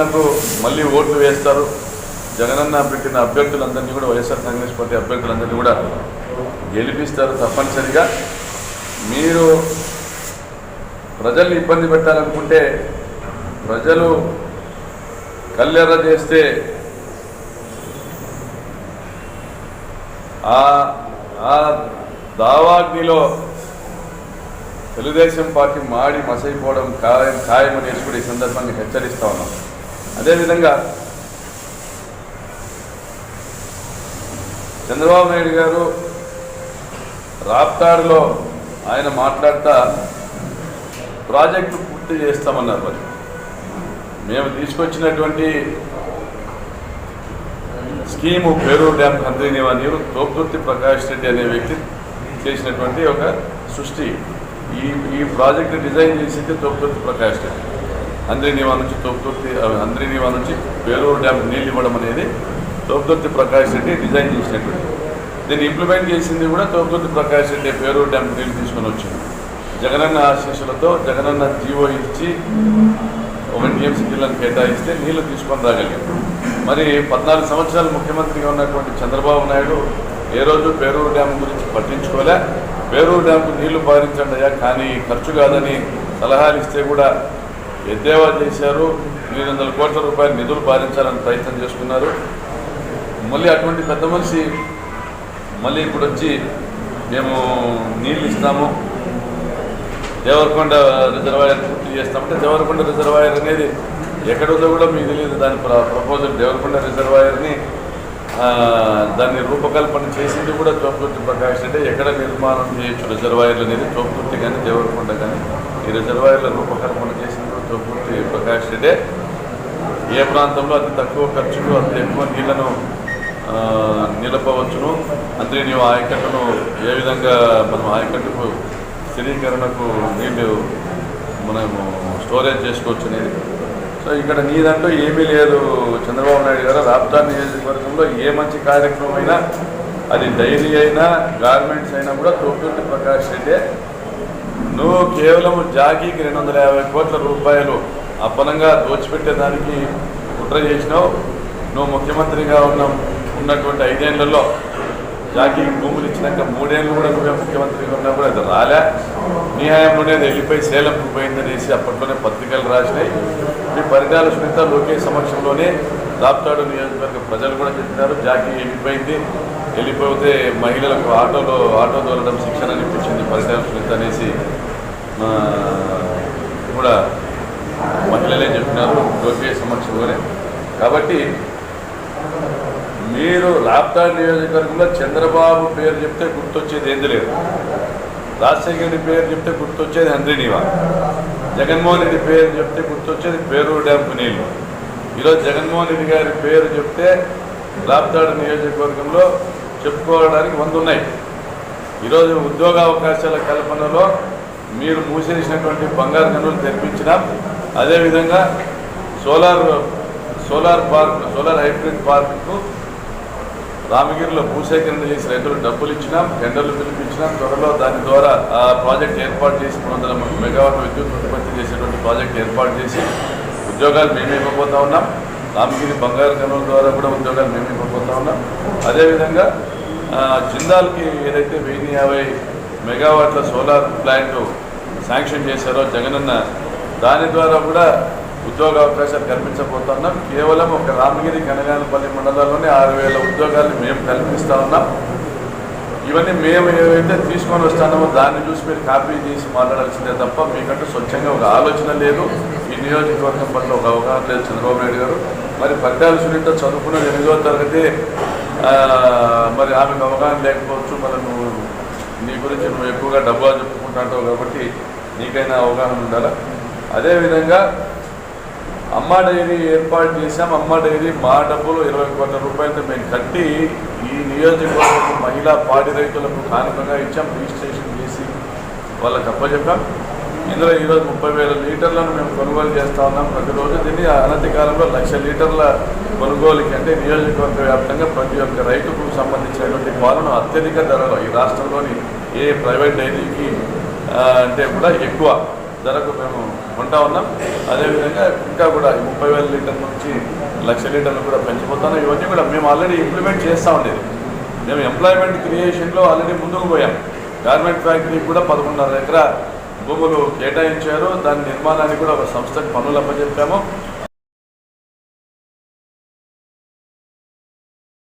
నాకు మళ్ళీ ఓట్లు వేస్తారు. జగనన్న పెట్టిన అభ్యర్థులందరినీ కూడా వైఎస్ఆర్ కాంగ్రెస్ పార్టీ అభ్యర్థులందరినీ కూడా గెలిపిస్తారు తప్పనిసరిగా. మీరు ప్రజల్ని ఇబ్బంది పెట్టాలనుకుంటే ప్రజలు కల్లెర్ర చేస్తే ఆ ఆ దావాగ్నిలో తెలుగుదేశం పార్టీ మాడి మసైపోవడం ఖాయం ఖాయమనేసి కూడా ఈ సందర్భాన్ని హెచ్చరిస్తా ఉన్నాం. అదేవిధంగా చంద్రబాబు నాయుడు గారు రాప్తాడులో ఆయన మాట్లాడతా ప్రాజెక్టు పూర్తి చేస్తామన్నారు మరి. మేము తీసుకొచ్చినటువంటి స్కీము పేరూరు డ్యామ్ కంద్రీనివా నీరు తోపుదుర్తి ప్రకాష్ రెడ్డి అనే వ్యక్తి చేసినటువంటి ఒక సృష్టి. ఈ ఈ ప్రాజెక్ట్ డిజైన్ చేసింది తోపుతుర్తి ప్రకాష్ రెడ్డి. అంద్రీనివా నుంచి తోపుదుర్తి అంద్రీనివా నుంచి వేలూరు డ్యామ్ నీళ్ళు ఇవ్వడం అనేది తోపుదుర్తి ప్రకాష్ రెడ్డి డిజైన్ చేసినటువంటి దీన్ని ఇంప్లిమెంట్ చేసింది కూడా తోపుదుర్తి ప్రకాష్ రెడ్డి పేరూరు డ్యామ్ నీళ్ళు తీసుకొని వచ్చింది. జగనన్న ఆశీస్సులతో జగనన్న జీవో ఇచ్చి ఒక టీఎంసీ జిల్లాను కేటాయిస్తే నీళ్ళు తీసుకొని రాగలిగాం. మరి పద్నాలుగు సంవత్సరాలు ముఖ్యమంత్రిగా ఉన్నటువంటి చంద్రబాబు నాయుడు ఏ రోజు పేరూరు డ్యామ్ గురించి పట్టించుకోలే. పేరూరు డ్యామ్కు నీళ్ళు పారించండి అయ్యా కానీ ఖర్చు కాదని సలహాలు ఇస్తే కూడా ఎద్దేవా చేశారు. ఎనిమిది వందల కోట్ల రూపాయలు నిధులు పాలించాలని ప్రయత్నం చేసుకున్నారు మళ్ళీ అటువంటి పెద్ద మనిషి మళ్ళీ ఇప్పుడు వచ్చి మేము నీళ్ళు ఇస్తాము. దేవరకొండ రిజర్వాయర్ పూర్తి చేస్తామంటే దేవరకొండ రిజర్వాయర్ అనేది ఎక్కడ ఉందో కూడా మీకు తెలియదు. దాని ప్ర- ప్రపోజల్ దేవరకొండ రిజర్వాయర్ని దాన్ని రూపకల్పన చేసింది కూడా చోపుతుర్తి ప్రకాష్ అంటే ఎక్కడ నిర్మాణం చేయొచ్చు రిజర్వాయర్లు అనేది చోపుతుర్తి కానీ దేవరకొండ కానీ. ఈ రిజర్వాయర్ల రూపకల్పన చేసింది కూడా ప్రకాష్ రెడ్డే ఏ ప్రాంతంలో అతి తక్కువ ఖర్చుకు అతి ఎక్కువ నీళ్ళను నిలపవచ్చును? అంటే నీవు ఆయకట్టును ఏ విధంగా మనం ఆయకట్టుకు స్థిరీకరణకు నీళ్ళు మనము స్టోరేజ్ చేసుకోవచ్చు అనేది సో ఇక్కడ నీదంటూ ఏమీ లేదు. చంద్రబాబు నాయుడు గారు రాప్తా నియోజకవర్గంలో ఏ మంచి కార్యక్రమం అయినా అది డైరీ అయినా గార్మెంట్స్ అయినా కూడా తోపుటి ప్రకాష్ రెడ్డి నువ్వు కేవలం జాకీకి రెండు వందల యాభై కోట్ల రూపాయలు అప్పనంగా దోచిపెట్టేదానికి కుట్ర చేసినావు. నువ్వు ముఖ్యమంత్రిగా ఉన్న ఉన్నటువంటి ఐదేళ్ళలో జాకీకి భూములు ఇచ్చినాక మూడేళ్ళు కూడా నువ్వే ముఖ్యమంత్రిగా ఉన్నా కూడా అది రాలే. నీ హయాంలోనే అది వెళ్ళిపోయి సేలంకు పోయిందనేసి అప్పట్లోనే పత్రికలు రాసినాయి. మీ పరిటాల సునీత లోకేష్ సమక్షంలోనే దాప్తాడు నియోజకవర్గ ప్రజలు కూడా చెప్పినారు జాకీ వెళ్ళిపోయింది. వెళ్ళిపోతే మహిళలకు ఆటోలో ఆటో దోలడం శిక్షణ అనిపించింది పరిటాల సునీత అనేసి. కూడా మహిళలే చెప్పినారు లోకేష్ సమక్షంలోనే కాబట్టి మీరు లాప్తా నియోజకవర్గంలో చంద్రబాబు పేరు చెప్తే గుర్తొచ్చేది ఏంది లేదు. రాజశేఖర రెడ్డి పేరు చెప్తే గుర్తొచ్చేది హంద్రీనివా. జగన్మోహన్ రెడ్డి పేరు చెప్తే గుర్తొచ్చేది పేరు డ్యాంపు నీళ్ళు. ఈరోజు జగన్మోహన్ రెడ్డి గారి పేరు చెప్తే లాప్తాడు నియోజకవర్గంలో చెప్పుకోవడానికి వంద ఉన్నాయి. ఈరోజు ఉద్యోగ అవకాశాల కల్పనలో మీరు మూసేసినటువంటి బంగారు గనులు తెరిపించినాం అదేవిధంగా solar solar park solar hybrid పార్క్కు రామగిరిలో భూసేకరణ చేసి రైతులు డబ్బులు ఇచ్చినాం టెండర్లు పిలిపించినాం త్వరలో దాని ద్వారా ఆ ప్రాజెక్ట్ ఏర్పాటు చేసి మూడు వందల మెగావాట్ విద్యుత్ ఉత్పత్తి చేసేటువంటి ప్రాజెక్ట్ ఏర్పాటు చేసి ఉద్యోగాలు మేము ఇవ్వబోతా ఉన్నాం. రామగిరి బంగారు కనుల ద్వారా కూడా ఉద్యోగాలు మేము ఇవ్వబోతా ఉన్నాం. అదేవిధంగా జిందాల్కి ఏదైతే వెయ్యి యాభై మెగావాట్ల సోలార్ ప్లాంట్ శాంక్షన్ చేశారో జగనన్న దాని ద్వారా కూడా ఉద్యోగ అవకాశాలు కల్పించబోతున్నాం. కేవలం ఒక రామగిరి కనగానపల్లి మండలాల్లోనే ఆరు వేల ఉద్యోగాలు మేము కల్పిస్తూ ఉన్నాం. ఇవన్నీ మేము ఏవైతే తీసుకొని వస్తున్నామో దాన్ని చూసి మీరు కాపీ చేసి మాట్లాడాల్సిందే తప్ప మీకంటూ స్వచ్ఛంగా ఒక ఆలోచన లేదు. ఈ నియోజకవర్గం పట్ల ఒక అవగాహన లేదు చంద్రబాబు నాయుడు గారు. మరి పద్దాల సునీత చదువుకున్న ఎనిమిదో తరగతి మరి ఆమెకు అవగాహన లేకపోవచ్చు మరి నువ్వు నీ గురించి నువ్వు ఎక్కువగా డబ్బా చెప్పుకుంటాంటావు కాబట్టి నీకైనా అవగాహన ఉండాలా? అదేవిధంగా అమ్మ డైరీ ఏర్పాటు చేశాం. అమ్మ డైరీ మా డబ్బులు ఇరవై కోట్ల రూపాయలతో మేము కట్టి ఈ నియోజకవర్గం మహిళా పాడి రైతులకు కారణంగా ఇచ్చాం. రిజిస్ట్రేషన్ చేసి వాళ్ళకి అప్పచెప్పాం. ఇందులో ఈరోజు ముప్పై వేల లీటర్లను మేము కొనుగోలు చేస్తూ ఉన్నాం. ప్రతిరోజు దీన్ని అనతి కాలంలో లక్ష లీటర్ల కొనుగోలుకి అంటే నియోజకవర్గ వ్యాప్తంగా ప్రతి ఒక్క రైతుకు సంబంధించినటువంటి పాలను అత్యధిక ధరలో ఈ రాష్ట్రంలోని ఏ ప్రైవేట్ డైరీకి అంటే కూడా ఎక్కువ ధరకు మేము కొంటా ఉన్నాం. అదేవిధంగా ఇంకా కూడా ముప్పై వేల లీటర్ల నుంచి లక్ష లీటర్లు కూడా పెంచిపోతాను. ఇవన్నీ కూడా మేము ఆల్రెడీ ఇంప్లిమెంట్ చేస్తూ ఉండేది. మేము ఎంప్లాయ్మెంట్ క్రియేషన్లో ఆల్రెడీ ముందుకు పోయాం. గార్మెంట్ ఫ్యాక్టరీ కూడా పదకొండున్నర ఎకరా భూములు కేటాయించారు దాని నిర్మాణానికి కూడా ఒక సంస్థకు పనులు అప్పచెప్పాము